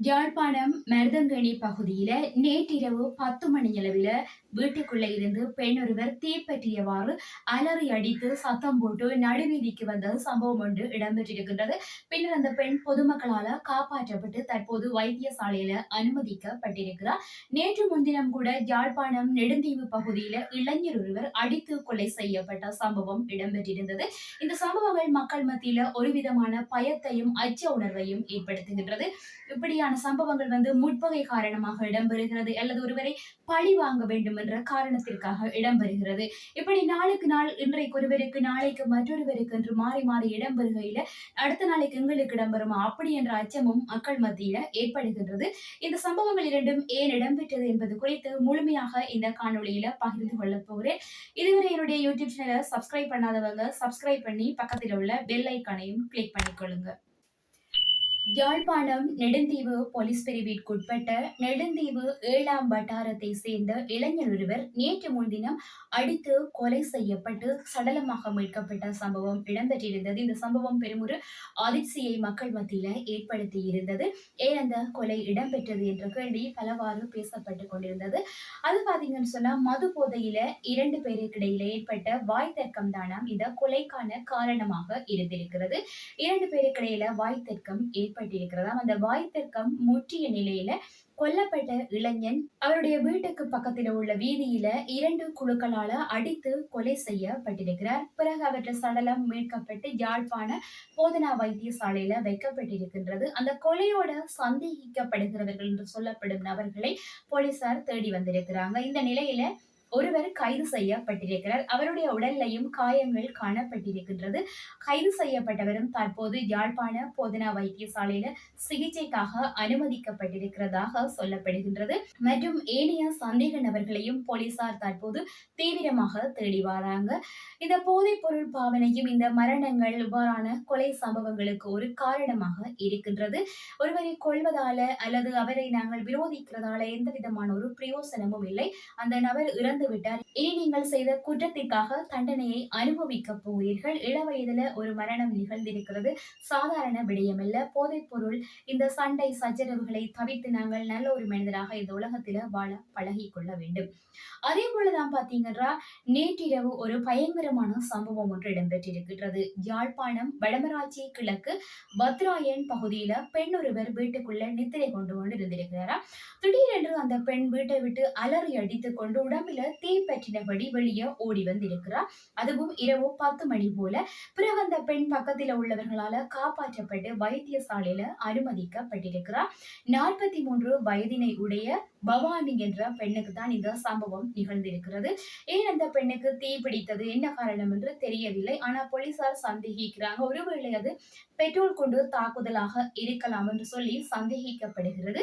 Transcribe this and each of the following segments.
யாழ்ப்பாணம் மருதங்கணி பகுதியில நேற்றிரவு பத்து மணியளவில் வீட்டுக்குள்ள இருந்து பெண் ஒருவர் தீப்பற்றியவாறு அலறி அடித்து சத்தம் போட்டு நடுவீதிக்கு வந்த சம்பவம் ஒன்று இடம்பெற்றிருக்கின்றது. பின்னர் அந்த பெண் பொதுமக்களால காப்பாற்றப்பட்டு தற்போது வைத்தியசாலையில அனுமதிக்கப்பட்டிருக்கிறார். நேற்று முன்தினம் கூட யாழ்ப்பாணம் நெடுந்தீவு பகுதியில இளைஞர் ஒருவர் அடித்து கொலை செய்யப்பட்ட சம்பவம் இடம்பெற்றிருந்தது. இந்த சம்பவங்கள் மக்கள் மத்தியில ஒரு விதமான பயத்தையும் அச்ச உணர்வையும் ஏற்படுத்துகின்றது. இப்படியான இப்படியான சம்பவங்கள் வந்து முற்பகை காரணமாக இடம்பெறுகிறது அல்லது ஒருவரை பழி வாங்க வேண்டும் என்ற காரணத்திற்காக இடம்பெறுகிறது. இப்படி நாளுக்கு நாள் இன்றைக்கு ஒருவருக்கு நாளைக்கு மற்றொருவருக்கு என்று மாறி மாறி இடம்பெறுகையில அடுத்த நாளைக்கு எங்களுக்கு இடம்பெறுமா? அப்படி என்ற அச்சமும் மக்கள் மத்தியில ஏற்படுகின்றது. இந்த சம்பவங்கள் இரண்டும் ஏன் இடம்பெற்றது என்பது குறித்து முழுமையாக இந்த காணொலியில பகிர்ந்து கொள்ள போகிறேன். இதுவரை என்னுடைய யூடியூப் சேனலை சப்ஸ்கிரைப் பண்ணாதவங்க சப்ஸ்கிரைப் பண்ணி பக்கத்தில் உள்ள பெல் ஐக்கானையும் கிளிக் பண்ணிக்கொள்ளுங்க. யாழ்ப்பாணம் நெடுந்தீவு போலீஸ் பிரிவிற்குட்பட்ட நெடுந்தீவு ஏழாம் வட்டாரத்தை சேர்ந்த இளைஞர் ஒருவர் நேற்று முன்தினம் அடித்து கொலை செய்யப்பட்டு சடலமாக மீட்கப்பட்ட சம்பவம் இடம்பெற்றிருந்தது. இந்த சம்பவம் பெருமொரு அதிர்ச்சியை மக்கள் மத்தியில ஏற்படுத்தி இருந்தது ஏன் அந்த கொலை இடம்பெற்றது என்ற கேள்வி பலவாறு பேசப்பட்டு கொண்டிருந்தது. அது பாத்தீங்கன்னு சொன்னா மது போதையில இரண்டு பேருக்கு இடையில ஏற்பட்ட வாய் தர்க்கம் தானாம் இந்த கொலைக்கான காரணமாக இருந்திருக்கிறது. இரண்டு பேருக்கு இடையில வாய் தர்க்கம் ஏற்ப ஏற்பட்டிருக்கிறதாம் அந்த வாய் தர்க்கம் முற்றிய நிலையில கொல்லப்பட்ட இளைஞன் அவருடைய வீட்டுக்கு பக்கத்தில் உள்ள வீதியில இரண்டு குழுக்களால அடித்து கொலை செய்யப்பட்டிருக்கிறார். பிறகு அவற்றை சடலம் மீட்கப்பட்டு யாழ்ப்பாண போதனா வைத்தியசாலையில வைக்கப்பட்டிருக்கின்றது. அந்த கொலையோட சந்தேகிக்கப்படுகிறவர்கள் என்று சொல்லப்படும் நபர்களை போலீசார் தேடி வந்திருக்கிறாங்க. இந்த நிலையில ஒருவர் கைது செய்யப்பட்டிருக்கிறார். அவருடைய உடல்லையும் காயங்கள் காணப்பட்டிருக்கின்றது. கைது செய்யப்பட்டவரும் தற்போது யாழ்ப்பாண போதனா வைத்தியசாலையில சிகிச்சைக்காக அனுமதிக்கப்பட்டிருக்கிறதாக சொல்லப்படுகின்றது. மற்றும் ஏனைய சந்தேக நபர்களையும் போலீசார் தற்போது தீவிரமாக தேடி வராங்க. இந்த போதைப் பொருள் பாவனையும் இந்த மரணங்கள் இவ்வாறான கொலை சம்பவங்களுக்கு ஒரு காரணமாக இருக்கின்றது. ஒருவரை கொள்வதால அல்லது அவரை நாங்கள் விரோதிக்கிறதால எந்த விதமான ஒரு பிரயோசனமும் இல்லை. அந்த நபர் இறந்து இறந்து விட்டார் இனி நீங்கள் செய்த குற்றத்திற்காக தண்டனையை அனுபவிக்க போகிறீர்கள். இளவயதுல ஒரு மரணம் நிகழ்ந்திருக்கிறது. சாதாரண விடயமல்ல. போதைப் பொருள் இந்த சண்டை சச்சரவுகளை தவிர்த்து நாங்கள் நல்ல ஒரு மனிதராக இந்த உலகத்தில வாழ பழகி கொள்ள வேண்டும். அதே போலதான் பாத்தீங்கன்னா நேற்றிரவு ஒரு பயங்கரமான சம்பவம் ஒன்று இடம்பெற்றிருக்கின்றது. யாழ்ப்பாணம் வடமராட்சி கிழக்கு பத்ராயன் பகுதியில பெண் ஒருவர் வீட்டுக்குள்ள நித்திரை கொண்டு கொண்டு இருந்திருக்கிறாரா திடீரென்று அந்த பெண் வீட்டை விட்டு அலறி அடித்துக் கொண்டு உடம்பில தீ பற்றினபடி வெளியே ஓடி வந்திருக்கிறார். அதுவும் இரவு பத்து மணி போல பிறகு அந்த பெண் பக்கத்தில் உள்ளவர்களால காப்பாற்றப்பட்டு வைத்தியசாலையில அனுமதிக்கப்பட்டிருக்கிறார். நாற்பத்தி மூன்று வயதினை உடைய பவானி என்ற பெண்ணுக்கு தான் இந்த சம்பவம் நிகழ்ந்திருக்கிறது. ஏன் அந்த பெண்ணுக்கு தீ பிடித்தது? என்ன காரணம் என்று தெரியவில்லை. ஆனா போலீசார் சந்தேகிக்கிறாங்க. ஒருவேளை அது பெட்ரோல் கொண்டு தாக்குதலாக இருக்கலாம் என்று சொல்லி சந்தேகிக்கப்படுகிறது.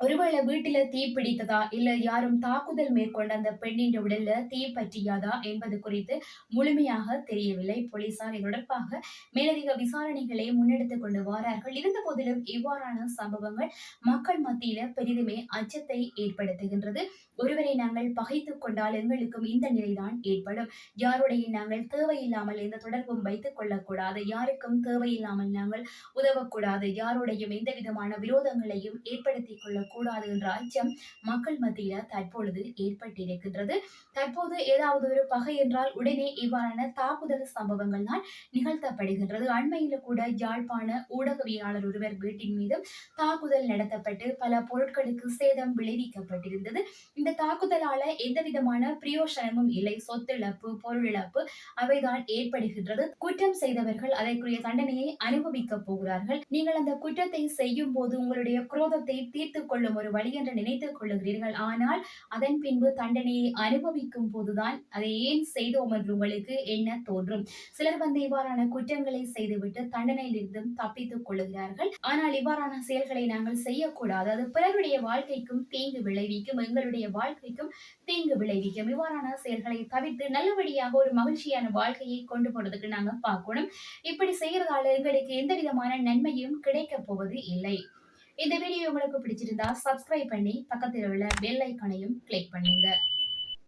ஒருவேளை வீட்டுல தீ பிடித்ததா? இல்ல யாரும் தாக்குதல் மேற்கொண்ட அந்த பெண்ணின் உடல்ல தீ பற்றியாதா என்பது குறித்து முழுமையாக தெரியவில்லை. போலீசார் தொடர்பாக மேலதிக விசாரணைகளை முன்னெடுத்துக் கொண்டு வாரார்கள். இருந்த போதிலும் இவ்வாறான சம்பவங்கள் மக்கள் மத்தியில பெரிதுமே அச்சத்தை ஏற்படுத்துகின்றது. ஒருவரை நாங்கள் பகைத்துக் கொண்டால் எங்களுக்கும் இந்த நிலைதான் ஏற்படும். யாருடைய நாங்கள் தேவையில்லாமல் எந்த தொடர்பும் வைத்துக் கொள்ளக்கூடாது. யாருக்கும் தேவையில்லாமல் நாங்கள் உதவக்கூடாது. யாருடையும் எந்த விதமான விரோதங்களையும் ஏற்படுத்திக் கொள்ள கூடாது என்ற அச்சம் மக்கள் மத்தியில தற்பொழுது ஏற்பட்டிருக்கின்றது. தற்போது ஏதாவது ஒரு பகை என்றால் உடனே இவ்வாறான தாக்குதல் சம்பவங்கள் தான் நிகழ்த்தப்படுகின்றது. அண்மையில கூட யாழ்ப்பாண ஊடகவியாளர் ஒருவர் வீட்டின் மீது தாக்குதல் நடத்தப்பட்டு பல பொருட்களுக்கு சேதம் விளைவிக்கப்பட்டிருந்தது. இந்த தாக்குதலால எந்த விதமான பிரயோசனமும் இல்லை. சொத்து இழப்பு பொருள் இழப்பு அவைதான் ஏற்படுகின்றது. குற்றம் செய்தவர்கள் அதற்குரிய தண்டனையை அனுபவிக்க போகிறார்கள். நீங்கள் அந்த குற்றத்தை செய்யும் போது உங்களுடைய குரோதத்தை தீர்த்து கொள்ளும் ஒரு வழி என்று நினைத்துக் கொள்ளுகிறீர்கள். ஆனால் அதன் பின்பு தண்டனையை அனுபவிக்கும் போதுதான் அதை ஏன் செய்தோம் என்று உங்களுக்கு என்ன தோன்றும்? சிலர் வந்து இவ்வாறான குற்றங்களை செய்துவிட்டு தண்டனையிலிருந்தும் தப்பித்துக் கொள்ளுகிறார்கள். ஆனால் இவ்வாறான செயல்களை நாங்கள் செய்யக்கூடாது. அது பிறருடைய வாழ்க்கைக்கும் தீங்கு விளைவிக்கும் எங்களுடைய வாழ்க்கைக்கும் தீங்கு விளைவிக்கும். இவ்வாறான செயல்களை தவிர்த்து நல்லபடியாக ஒரு மகிழ்ச்சியான வாழ்க்கையை கொண்டு போறதுக்கு நாங்க பார்க்கணும். இப்படி செய்யறதால எங்களுக்கு எந்த விதமான நன்மையும் கிடைக்க போவது இல்லை இந்த வீடியோ உங்களுக்கு பிடிச்சிருந்தா சப்ஸ்கிரைப் பண்ணி பக்கத்தில் உள்ள பெல் ஐக்கனையும் கிளிக் பண்ணுங்க.